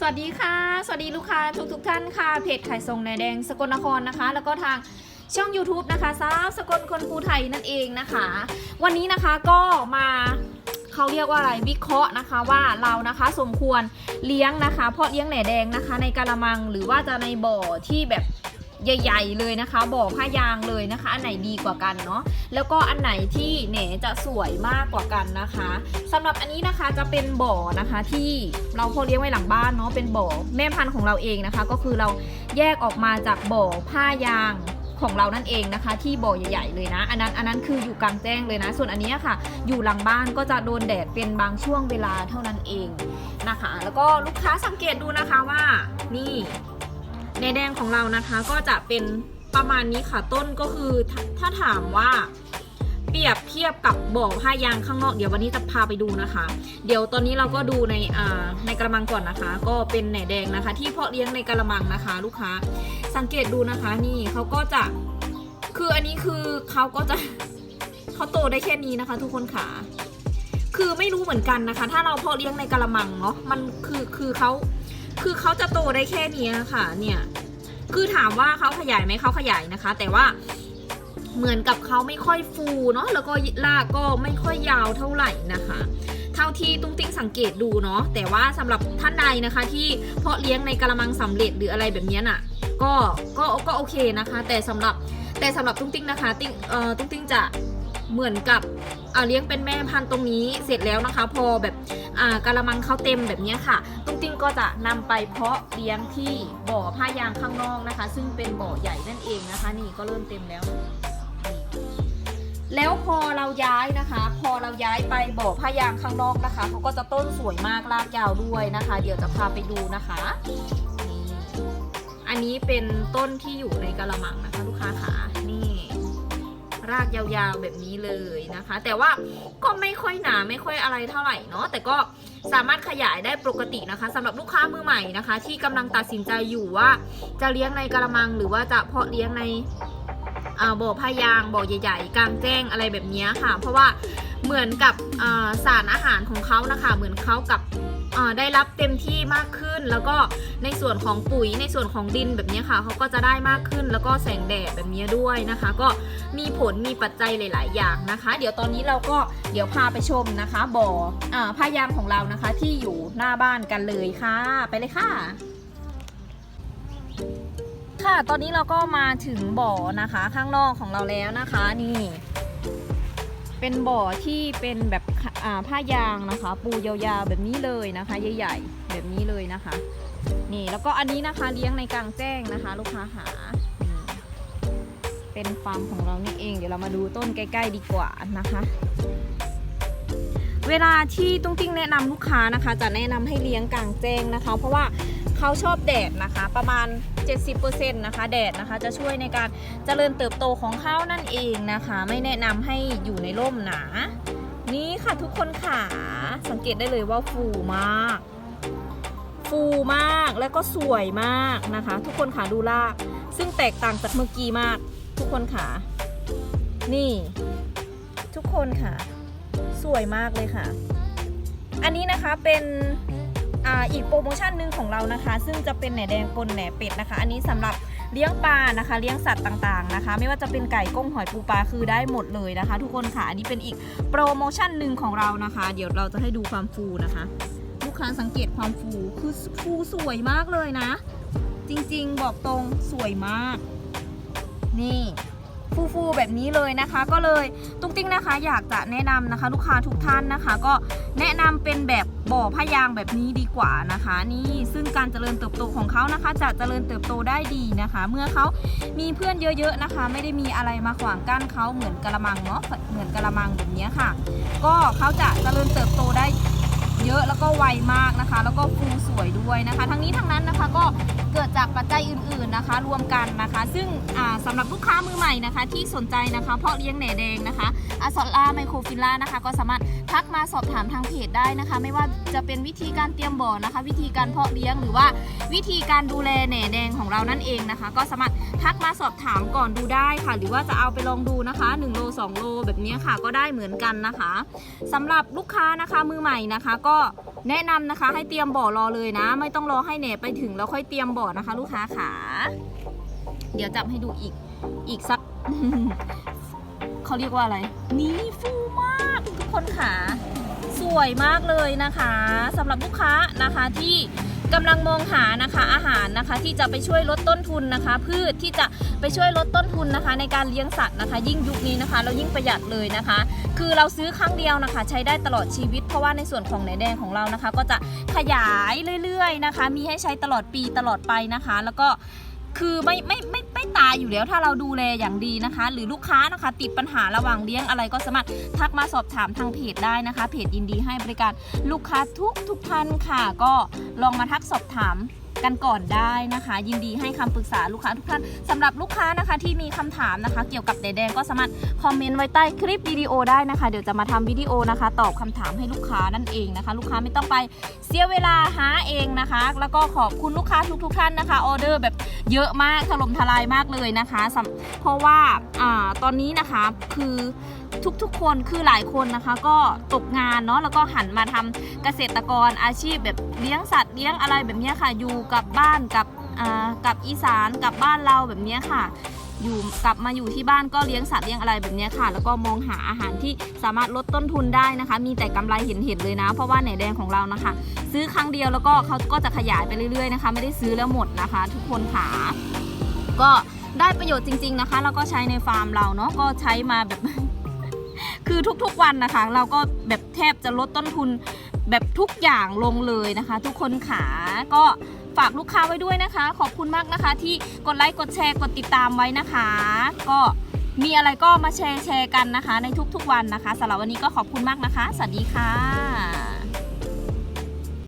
สวัสดีค่ะ สวัสดีลูกค้าทุกทุกๆท่านค่ะ เพจขายส่งแหนแดงสกลนครนะคะ แล้วก็ทางช่อง YouTube นะคะสาวสกลคนภูไทยนั่นเองนะคะ วันนี้นะคะก็มาเขาเรียกว่าอะไรวิเคราะห์นะคะว่าเรานะคะสมควรเลี้ยงนะคะเพาะเลี้ยงแหนแดงนะคะ ในกะละมังหรือว่าจะในบ่อที่แบบ ใหญ่ ๆ เลยนะคะบ่อผ้ายางเลยนะคะ อันไหนดีกว่ากันเนาะแล้วก็อันไหนที่แหนจะสวยมากกว่ากันนะคะสำหรับอันนี้นะคะจะเป็นบ่อนะคะที่เราพอเลี้ยงไว้หลังบ้านเนาะเป็นบ่อแม่พันธุ์ของเราเองนะคะ ก็คือเราแยกออกมาจากบ่อผ้ายางของเรานั่นเองนะคะ ที่บ่อใหญ่ ๆ เลยนะ อันนั้นอันนั้นคืออยู่กลางแจ้งเลยนะ ส่วนอันนี้ค่ะ อยู่หลังบ้านก็จะโดนแดดเป็นบางช่วงเวลาเท่านั้นเองนะคะ แล้วก็ลูกค้าสังเกตดูนะคะว่านี่ ในแดงของเรานะคะก็จะเป็นประมาณนี้ค่ะต้นก็คือถ้าถ้าถามว่าเปรียบเทียบกับบ่อผ้ายางข้างนอกเดี๋ยววันนี้จะพาไปดูนะคะ เดี๋ยวตอนนี้เราก็ดูในอ่าในกระมังก่อนนะคะ ก็เป็นแหนแดงนะคะ ที่เพาะเลี้ยงในกระมังนะคะ ลูกค้าสังเกตดูนะคะนี่เขาก็จะคืออันนี้คือเขาก็จะเขาโตได้แค่นี้นะคะ ทุกคนค่ะคือไม่รู้เหมือนกันนะคะ ถ้าเราเพาะเลี้ยงในกระมังเนาะมันคือคือเขา คือเขาจะโตได้แค่นี้ค่ะ เนี่ย คือถามว่าเขาขยายไหมเขาขยายนะคะ แต่ว่าเหมือนกับเขาไม่ค่อยฟูเนาะแล้วก็ลากก็ไม่ค่อยยาวเท่าไหร่นะคะ เท่าที่ตุ้งติ้งสังเกตดูเนาะแต่ว่าสำหรับท่านใดนะคะ ที่เพาะเลี้ยงในกระมังสำเร็จหรืออะไรแบบนี้น่ะ ก็ก็ก็โอเคนะคะ แต่สำหรับแต่สำหรับตุ้งติ้งนะคะ ติ้งเอ่อตุ้งติ้งจะ เหมือนกับอ่าเลี้ยงเป็นแม่พันธุ์ตรงนี้เสร็จแล้วนะคะ พอแบบอ่ากระมังเขาเต็มแบบนี้ค่ะ ตุ้งติ้งก็จะนำไปเพาะเลี้ยงที่บ่อผ้ายางข้างนอกนะคะ ซึ่งเป็นบ่อใหญ่นั่นเองนะคะ นี่ก็เริ่มเต็มแล้ว แล้วพอเราย้ายนะคะ พอเราย้ายไปบ่อผ้ายางข้างนอกนะคะเขาก็จะต้นสวยมากรากยาวด้วยนะคะ เดี๋ยวจะพาไปดูนะคะนี่อันนี้เป็นต้นที่อยู่ในกระมังนะคะ ลูกค้าขา รากยาวๆแบบนี้เลยนะคะ แต่ว่าก็ไม่ค่อยหนาไม่ค่อยอะไรเท่าไหร่เนาะแต่ก็สามารถขยายได้ปกตินะคะสำหรับลูกค้ามือใหม่นะคะ ที่กำลังตัดสินใจอยู่ว่าจะเลี้ยงในกระมัง หรือว่าจะเพาะเลี้ยงในบ่อพายางบ่อใหญ่ๆกลางแจ้งอะไรแบบนี้ค่ะ เพราะว่าเหมือนกับสารอาหารของเขานะคะ เหมือนเขากับ ได้รับเต็มที่มากขึ้น แล้วก็ในส่วนของปุ๋ยในส่วนของดินแบบนี้ค่ะเขาก็จะได้มากขึ้น แล้วก็แสงแดดแบบนี้ด้วยนะคะ ก็มีผลมีปัจจัยหลาย ๆ อย่างนะคะ เดี๋ยวตอนนี้เราก็เดี๋ยวพาไปชมนะคะบ่ออ่าพายางของเรานะคะที่อยู่หน้าบ้านกันเลยค่ะ ไปเลยค่ะค่ะ ตอนนี้เราก็มาถึงบ่อนะคะ ข้างนอกของเราแล้วนะคะ นี่ เป็นบ่อที่เป็นแบบ ผ้ายางนะคะ ปูยาวๆแบบนี้เลยนะคะ ใหญ่ๆแบบนี้เลยนะคะ นี่แล้วก็อันนี้นะคะเลี้ยงในกลางแจ้งนะคะ ลูกค้าหาเป็นฟาร์มของเรานี่เอง เดี๋ยวเรามาดูต้นใกล้ ๆ ดีกว่านะคะ เวลาที่ตุ้งติ้งแนะนำลูกค้านะคะ จะแนะนำให้เลี้ยงกลางแจ้งนะคะ เพราะว่าเขาชอบแดดนะคะประมาณ 70%นะคะแดดนะคะจะช่วยในการเจริญเติบโตของเขานั่นเองนะคะ ไม่แนะนำให้อยู่ในร่มหนา นี่ค่ะทุกคนค่ะสังเกตได้เลยว่าฟูมาก ฟูมากแล้วก็สวยมากนะคะ ทุกคนค่ะดูลาก ซึ่งแตกต่างจากเมื่อกี้มาก ทุกคนค่ะนี่ ทุกคนค่ะ สวยมากเลยค่ะ อันนี้นะคะเป็นออีกโปรโมชั่นหนึ่งของเรานะคะ ซึ่งจะเป็นแหนแดงปนแหนเป็ดนะคะ อันนี้สำหรับ เลี้ยงปลานะคะ เลี้ยงสัตว์ต่างๆนะคะ ไม่ว่าจะเป็นไก่ก้งหอยปูปลาคือได้หมดเลยนะคะ ทุกคนค่ะอันนี้เป็นอีกโปรโมชั่นหนึ่งของเรานะคะ เดี๋ยวเราจะให้ดูความฟูนะคะ ลูกค้าสังเกตความฟูคือฟูสวยมากเลยนะ จริงๆบอกตรงสวยมาก นี่ ฟูๆแบบนี้เลยนะคะ ก็เลยตุ้งติ้งนะคะ อยากจะแนะนำนะคะ ลูกค้าทุกท่านนะคะ ก็แนะนำเป็นแบบบ่อพยางแบบนี้ดีกว่านะคะ นี่ซึ่งการเจริญเติบโตของเขานะคะ จะเจริญเติบโตได้ดีนะคะ เมื่อเขามีเพื่อนเยอะ ๆนะคะ ไม่ได้มีอะไรมาขวางกั้นเขาเหมือนกระมังเนาะเหมือนกระมังแบบนี้ค่ะ ก็เขาจะเจริญเติบโตได้เยอะแล้วก็ไวมากนะคะ แล้วก็ฟูสวยด้วยนะคะ ทั้งนี้ทั้งนั้นนะคะก็ กิดจากปัจจัยอื่นๆนะคะ รวมกันนะคะ ซึ่งอ่าสำหรับลูกค้ามือใหม่นะคะ ที่สนใจนะคะ เพาะเลี้ยงแหน่แดงนะคะอาซอล่าไมโครฟิลล่านะคะ ก็สามารถทักมาสอบถามทางเพจได้นะคะ ไม่ว่าจะเป็นวิธีการเตรียมบ่อนะคะ วิธีการเพาะเลี้ยงหรือว่าวิธีการดูแลแหน่แดงของเรานั่นเองนะคะ ก็สามารถทักมาสอบถามก่อนดูได้ค่ะ หรือว่าจะเอาไปลองดูนะคะ1โล2โลแบบนี้ค่ะ ก็ได้เหมือนกันนะคะสำหรับลูกค้านะคะมือใหม่นะคะ ก็แนะนำนะคะให้เตรียมบ่อรอเลยนะ ไม่ต้องรอให้เหนไปถึงแล้วค่อยเตรียมบ่อนะคะ ลูกค้าขา เดี๋ยวจับให้ดูอีก อีกสัก เขาเรียกว่าอะไร นี่ฟูมากทุกคนขา สวยมากเลยนะคะสำหรับลูกค้านะคะที่ กำลังมองหานะคะอาหารนะคะที่จะไปช่วยลดต้นทุนนะคะ พืชที่จะไปช่วยลดต้นทุนนะคะ ในการเลี้ยงสัตว์นะคะ ยิ่งยุคนี้นะคะ เรายิ่งประหยัดเลยนะคะ คือเราซื้อครั้งเดียวนะคะ ใช้ได้ตลอดชีวิต เพราะว่าในส่วนของไหนแดงของเรานะคะ ก็จะขยายเรื่อยๆนะคะ มีให้ใช้ตลอดปีตลอดไปนะคะ แล้วก็ คือไม่ไม่ไม่ไม่ตายอยู่แล้วถ้าเราดูแลอย่างดีนะคะ หรือลูกค้านะคะ ติดปัญหาระหว่างเลี้ยงอะไรก็สามารถทักมาสอบถามทางเพจได้นะคะ เพจยินดีให้บริการลูกค้าทุกทุกท่านค่ะ ก็ลองมาทักสอบถาม กันก่อนได้นะคะ ยินดีให้คำปรึกษาลูกค้าทุกท่านสำหรับลูกค้านะคะที่มีคำถามนะคะ เกี่ยวกับแดแดงก็สามารถคอมเมนต์ไว้ใต้คลิปวิดีโอได้นะคะ เดี๋ยวจะมาทำวิดีโอนะคะ ตอบคำถามให้ลูกค้านั่นเองนะคะ ลูกค้าไม่ต้องไปเสียเวลาหาเองนะคะ แล้วก็ขอบคุณลูกค้าทุก ๆ ท่านนะคะออเดอร์แบบเยอะมากถล่มทลายมากเลยนะคะ เพราะว่าอ่าตอนนี้นะคะคือ ทุกๆ คนคือหลายคนนะคะ ก็ตกงานเนาะแล้วก็หันมาทำเกษตรกรอาชีพแบบเลี้ยงสัตว์เลี้ยงอะไรแบบนี้ค่ะ อยู่กับบ้านกับอ่ากับอีสานกับบ้านเราแบบนี้ค่ะ อยู่กลับมาอยู่ที่บ้านก็เลี้ยงสัตว์เลี้ยงอะไรแบบนี้ค่ะ แล้วก็มองหาอาหารที่สามารถลดต้นทุนได้นะคะ มีแต่กำไรเห็นเห็นๆเลยนะ เพราะว่าไหนแดงของเรานะคะ ซื้อครั้งเดียวแล้วก็เขาก็จะขยายไปเรื่อยๆนะคะ ไม่ได้ซื้อแล้วหมดนะคะ ทุกคนค่ะก็ได้ประโยชน์จริง ๆนะคะ แล้วก็ใช้ในฟาร์มเราเนาะก็ใช้มาแบบ คือทุกๆวันนะคะ เราก็แบบแทบจะลดต้นทุนแบบทุกอย่างลงเลยนะคะ ทุกคนขาก็ฝากลูกค้าไว้ด้วยนะคะ ขอบคุณมากนะคะ ที่กดไลค์กดแชร์กดติดตามไว้นะคะ ก็มีอะไรก็มาแชร์แชร์กันนะคะ ในทุกๆวันนะคะสำหรับวันนี้ก็ขอบคุณมากนะคะ สวัสดีค่ะ